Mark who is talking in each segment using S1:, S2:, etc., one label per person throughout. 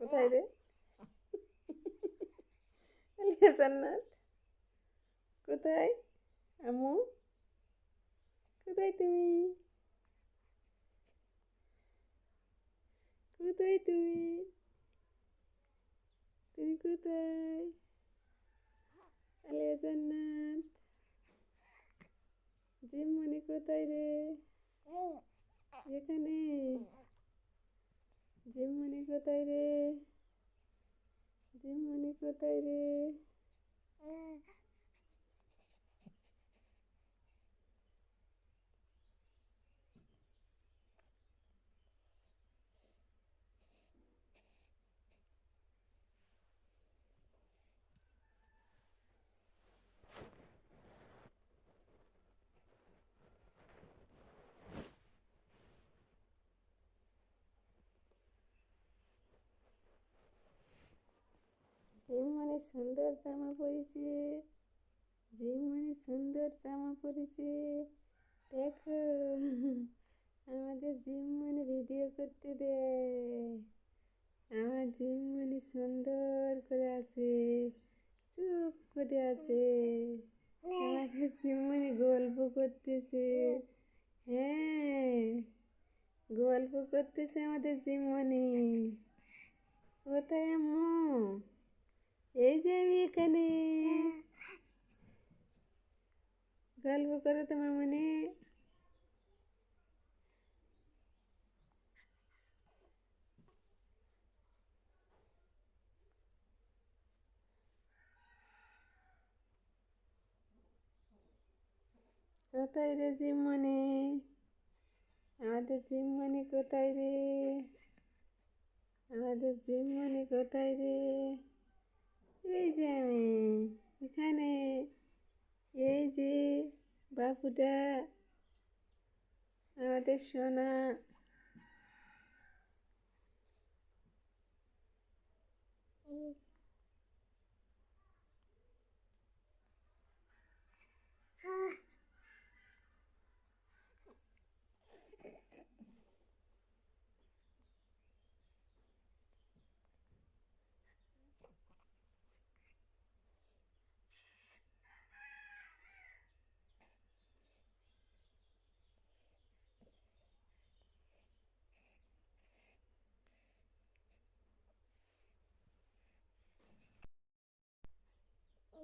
S1: কোথায় রে? আলিয়া কোথায়? আমু কোথায় তুমি? কোথায় তুমি? তুমি কোথায়? আলিয়া জান্নাত জিমমনি কোথায় রে? এখানে জিমমনি কোথায় রে? জিমমনি কোথায় রে জিমমনি সুন্দর জামা পরেছে জিমমনি সুন্দর জামা পরেছে। দেখো, আমাদের জিমমনি ভিডিও করতে দেয় আমার জিমমনি সুন্দর করে আছে, চুপ করে আছে। আমাদের জিমমনি গল্প করতেছে। হ্যাঁ গল্প করতেছে আমাদের জিমমনি কোথায় আম্মু? এই যে আমি এখানে। গল্প করো তো মামনি। কোথায় রে জিমনি আমাদের জিমনি কোথায় রে? আমাদের জিমনি কোথায় রে? এই যে আমি এখানে এই যে বাপুটা আমাদের সোনা।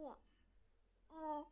S1: 我。哦，